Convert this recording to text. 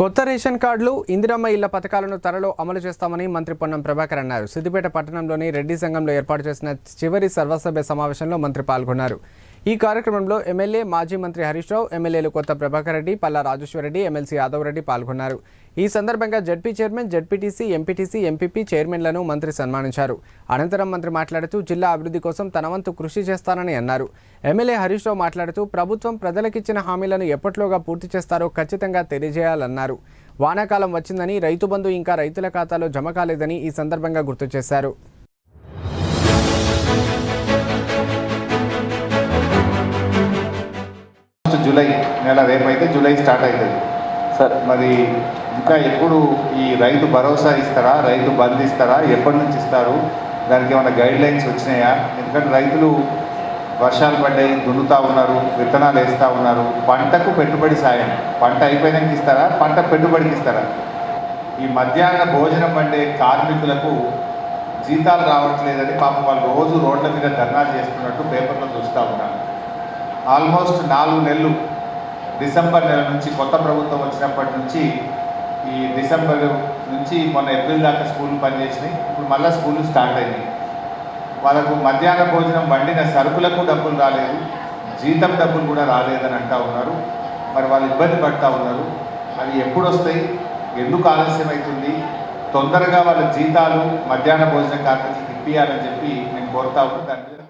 కొత్త రేషన్ కార్డులు ఇందిరమ్మ ఇళ్ళ పథకాలను త్వరలో అమలు చేస్తామని మంత్రి పొన్నం ప్రభాకర్ అన్నారు. సిద్దిపేట పట్టణంలోని రెడ్డి సంఘంలో ఏర్పాటు చేసిన చివరి సర్వసభ్య సమావేశంలో మంత్రి పాల్గొన్నారు. ఈ కార్యక్రమంలో ఎమ్మెల్యే మాజీ మంత్రి హరీష్ రావు ఎమ్మెల్యేలు కొత్త ప్రభాకర్ రెడ్డి పల్లా రాజేశ్వరరెడ్డి ఎమ్మెల్సీ యాదవ్ రెడ్డి పాల్గొన్నారు. ఈ సందర్భంగా ZP chairman ZPTC MPTC MPP చైర్మన్లను మంత్రి సన్మానించారు. అనంతరం మంత్రి మాట్లాడుతూ జిల్లా అభివృద్ధి కోసం తన వంతు కృషి చేస్తానని అన్నారు. ఎమ్మెల్యే హరీష్ రావు మాట్లాడుతూ ప్రభుత్వం ప్రజలకిచ్చిన హామీలను ఎప్పట్లోగా పూర్తి చేస్తారో ఖచ్చితంగా తెలియజేయాలన్నారు. వానాకాలం వచ్చిందని రైతు బంధు ఇంకా రైతుల ఖాతాలో జమ కాలేదని ఈ సందర్భంగా గుర్తు చేశారు. జూలై నెల రేపైతే జూలై స్టార్ట్ అవుతుంది సార్. మరి ఇంకా ఎప్పుడు ఈ రైతు భరోసా ఇస్తారా రైతు బంద్ ఇస్తారా ఎప్పటి నుంచి ఇస్తారు దానికి ఏమైనా గైడ్ లైన్స్ వచ్చినాయా? ఎందుకంటే రైతులు వర్షాలు పడ్డాయి దున్నుతా ఉన్నారు విత్తనాలు వేస్తూ ఉన్నారు. పంటకు పెట్టుబడి సాయం. పంట అయిపోయినాక ఇస్తారా పంట పెట్టుబడికి ఇస్తారా? ఈ మధ్యాహ్న భోజనం వండే కార్మికులకు జీతాలు రావట్లేదని పాపం వాళ్ళు రోజు రోడ్ల మీద ధర్నాలు చేస్తున్నట్టు పేపర్లో చూస్తూ ఉన్నాను ఆల్మోస్ట్ నాలుగు నెలలు డిసెంబర్ నెల నుంచి కొత్త ప్రభుత్వం వచ్చినప్పటి నుంచి ఈ డిసెంబర్ నుంచి మొన్న ఏప్రిల్ దాకా స్కూల్ పనిచేసినాయి. ఇప్పుడు మళ్ళీ స్కూల్ స్టార్ట్ అయినాయి. వాళ్ళకు మధ్యాహ్న భోజనం వండిన సరుకులకు డబ్బులు రాలేదు. జీతం డబ్బులు కూడా రాలేదని అంటూ ఉన్నారు. మరి వాళ్ళు ఇబ్బంది పడతా ఉన్నారు. అవి ఎప్పుడు వస్తాయి? ఎందుకు ఆలస్యం అవుతుంది? తొందరగా వాళ్ళ జీతాలు మధ్యాహ్న భోజన కార్యక్రమం ఇప్పియాలని చెప్పి నేను కోరుతా ఉన్నాను దాని మీద